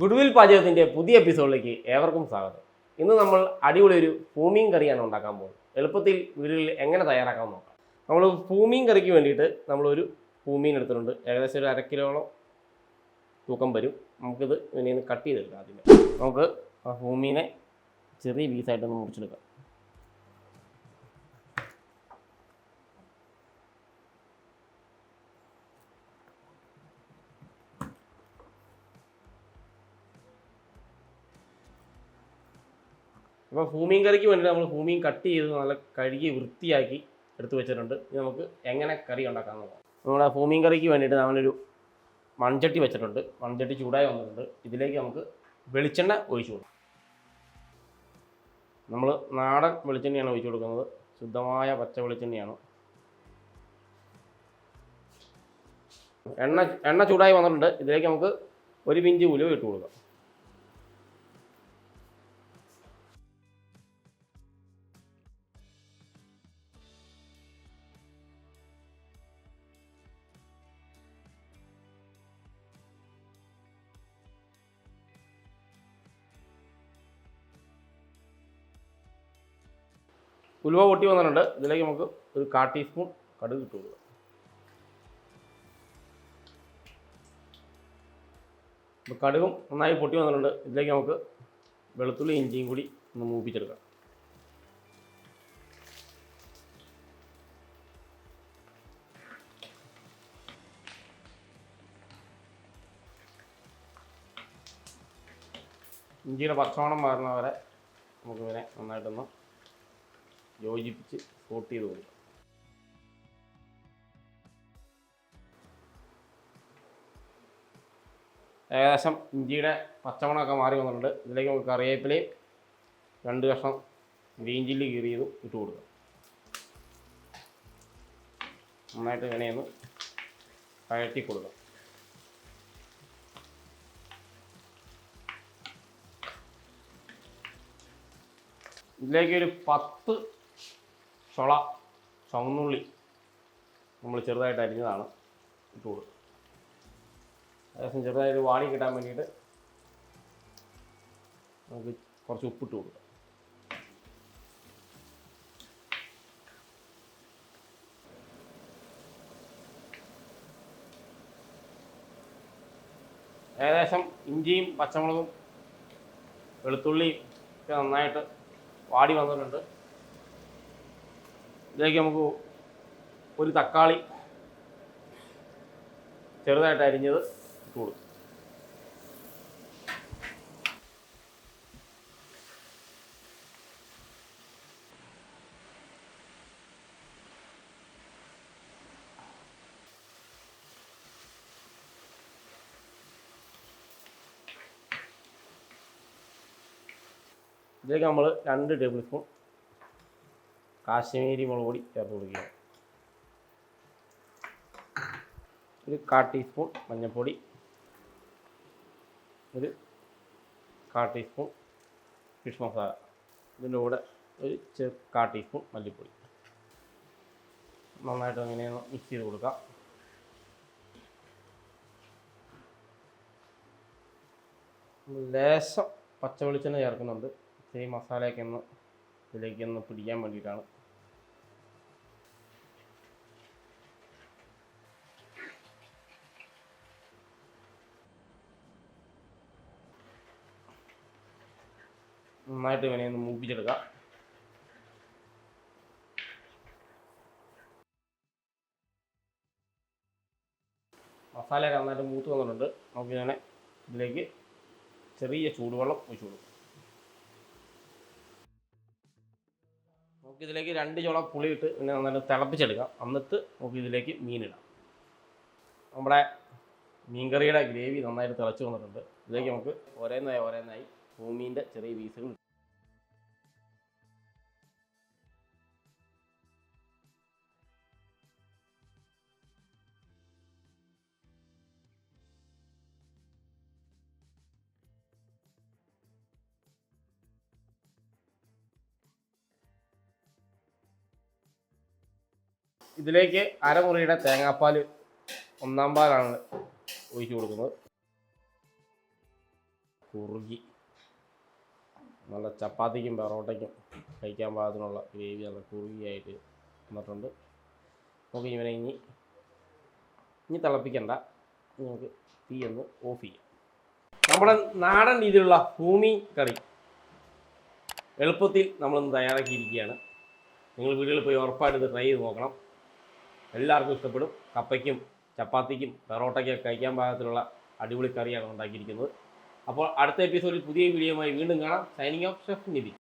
Goodwill പാചകത്തിന്റെ പുതിയ എപ്പിസോഡിലേക്ക് ഏവർക്കും സ്വാഗതം. ഇന്ന് നമ്മൾ അടിപൊളി ഒരു പൂമീൻ കറിയാണ് ഉണ്ടാക്കാൻ പോകുന്നത്. എളുപ്പത്തിൽ വീടുകളിൽ എങ്ങനെ തയ്യാറാക്കാൻ നോക്കാം. നമ്മൾ പൂമീൻ കറിക്ക് വേണ്ടിയിട്ട് നമ്മളൊരു പൂമീൻ എടുത്തിട്ടുണ്ട്. ഏകദേശം ഒരു അര കിലോളം തൂക്കം വരും. നമുക്കിത് ഇതിനെ കട്ട് ചെയ്തെടുക്കാം ആദ്യമേ. നമുക്ക് ആ പൂമീനെ ചെറിയ പീസായിട്ടൊന്ന് മുറിച്ചെടുക്കാം. അപ്പോൾ ഭൂമിയും കറിക്ക് വേണ്ടി നമ്മൾ ഭൂമിയും കട്ട് ചെയ്ത് നല്ല കഴുകി വൃത്തിയാക്കി എടുത്തു വെച്ചിട്ടുണ്ട്. ഇനി നമുക്ക് എങ്ങനെ കറി ഉണ്ടാക്കാമെന്ന് നോക്കാം. നമ്മുടെ ഭൂമിയും കറിക്ക് വേണ്ടിയിട്ട് നമ്മളൊരു മൺചട്ടി വെച്ചിട്ടുണ്ട്. മൺചട്ടി ചൂടായി വന്നിട്ടുണ്ട്. ഇതിലേക്ക് നമുക്ക് വെളിച്ചെണ്ണ ഒഴിച്ചു കൊടുക്കും. നമ്മൾ നാടൻ വെളിച്ചെണ്ണയാണ് ഒഴിച്ചു കൊടുക്കുന്നത്. ശുദ്ധമായ പച്ച വെളിച്ചെണ്ണയാണ്. എണ്ണ എണ്ണ ചൂടായി വന്നിട്ടുണ്ട്. ഇതിലേക്ക് നമുക്ക് ഒരു പിഞ്ച് ഉലുവ ഇട്ട് കൊടുക്കാം. ഉലുവ പൊട്ടി വന്നിട്ടുണ്ട്. ഇതിലേക്ക് നമുക്ക് ഒരു കാ ടീസ്പൂൺ കടുക് ഇട്ട് കൊടുക്കുക അപ്പോൾ കടുകും നന്നായി പൊട്ടി വന്നിട്ടുണ്ട്. ഇതിലേക്ക് നമുക്ക് വെളുത്തുള്ളി ഇഞ്ചിയും കൂടി ഒന്ന് മൂപ്പിച്ചെടുക്കാം. ഇഞ്ചിയുടെ പച്ചമണം മാറുന്ന വരെ നമുക്ക് ഇവനെ നന്നായിട്ടൊന്ന് യോജിപ്പിച്ച് കോട്ട് ചെയ്ത് കൊടുക്കുക ഏകദേശം ഇഞ്ചിയുടെ പച്ചമണമൊക്കെ മാറി വന്നിട്ടുണ്ട്. ഇതിലേക്ക് നമുക്ക് കറിവേപ്പിലയും രണ്ട് കഷ്ണം ഗ്രീൻ ചില്ലി കീറിയതും ഇട്ട് കൊടുക്കുക നന്നായിട്ട് ഇങ്ങനെയൊന്ന് കഴറ്റി കൊടുക്കുക ഇതിലേക്ക് ഒരു പത്ത് ചുള ചുവന്നുള്ളി നമ്മൾ ചെറുതായിട്ട് അരിഞ്ഞതാണ് ഇട്ട് കൊടുക്കുക ഏകദേശം ചെറുതായിട്ട് വാടി കിട്ടാൻ വേണ്ടിയിട്ട് നമുക്ക് കുറച്ച് ഉപ്പിട്ട് കൊടുക്കാം. ഏകദേശം ഇഞ്ചിയും പച്ചമുളകും വെളുത്തുള്ളിയും ഒക്കെ നന്നായിട്ട് വാടി വന്നിട്ടുണ്ട്. ഇതിലേക്ക് നമുക്ക് ഒരു തക്കാളി ചെറുതായിട്ട് അരിഞ്ഞത് ഇട്ട് കൊടുക്കും. ഇതിലേക്ക് നമ്മൾ രണ്ട് ടേബിൾ സ്പൂൺ കാശ്മീരി മുളക് പൊടി ചേർത്ത് കൊടുക്കുക. ഒരു കാ ടീസ്പൂൺ മഞ്ഞൾപ്പൊടി. ഒരു കാ ടീസ്പൂൺ ഫിഷ് മസാല. ഇതിന്റെ കൂടെ ഒരു ചെറു കാ ടീസ്പൂൺ മല്ലിപ്പൊടി. നന്നായിട്ട് അങ്ങനെയൊന്ന് മിക്സ് ചെയ്ത് കൊടുക്കാം. ലേശം പച്ച വെളിച്ചെണ്ണ ചേർക്കുന്നുണ്ട്. ഈ മസാലയൊക്കെ ഒന്ന് ഇതിലേക്ക് ഒന്ന് പിടിക്കാൻ വേണ്ടിയിട്ടാണ്. നന്നായിട്ട് ഇവനെ ഒന്ന് മൂപ്പിച്ചെടുക്കാം. മസാലയൊക്കെ നന്നായിട്ട് മൂത്ത് വന്നിട്ടുണ്ട്. നമുക്ക് ഇങ്ങനെ ഇതിലേക്ക് ചെറിയ ചൂടുവെള്ളം ഒഴിച്ചു കൊടുക്കും. നമുക്ക് ഇതിലേക്ക് രണ്ട് ചോളം പുളിയിട്ട് പിന്നെ നന്നായിട്ട് തിളപ്പിച്ചെടുക്കാം. എന്നിട്ട് നമുക്ക് ഇതിലേക്ക് മീനിടാം. നമ്മുടെ മീൻകറിയുടെ ഗ്രേവി നന്നായിട്ട് തിളച്ച് വന്നിട്ടുണ്ട്. ഇതിലേക്ക് നമുക്ക് ഓരോന്നായി ഓരോന്നായി ഭൂമീന്റെ ചെറിയ പീസുകൾ. ഇതിലേക്ക് അരമുറിയുടെ തേങ്ങാപ്പാൽ ഒന്നാം പാലാണ് ഒഴിച്ചു കൊടുക്കുന്നത്. കുറുകി. നല്ല ചപ്പാത്തിക്കും പൊറോട്ടയ്ക്കും കഴിക്കാൻ പാകത്തിനുള്ള ഗ്രേവി നല്ല കുറുകിയായിട്ട് വന്നിട്ടുണ്ട്. നമുക്ക് ഇവനെ ഇനി ഇനി തിളപ്പിക്കണ്ട. നമുക്ക് തീ ഒന്ന് ഓഫ് ചെയ്യാം. നമ്മുടെ നാടൻ രീതിയിലുള്ള ഭൂമി കറി എളുപ്പത്തിൽ നമ്മളൊന്ന് തയ്യാറാക്കിയിരിക്കുകയാണ്. നിങ്ങൾ വീടുകളിൽ പോയി ഉറപ്പായിട്ട് ഇത് ട്രൈ ചെയ്ത് നോക്കണം. എല്ലാവർക്കും ഇഷ്ടപ്പെടും. കപ്പയ്ക്കും ചപ്പാത്തിക്കും പെറോട്ടയ്ക്കും കഴിക്കാൻ പാകത്തിലുള്ള അടിപൊളി കറിയാണ് ഉണ്ടാക്കിയിരിക്കുന്നത്. അപ്പോൾ അടുത്ത എപ്പിസോഡിൽ പുതിയ വീഡിയോയുമായി വീണ്ടും കാണാം. സൈനിങ് ഓഫ് ഷെഫ് നിധി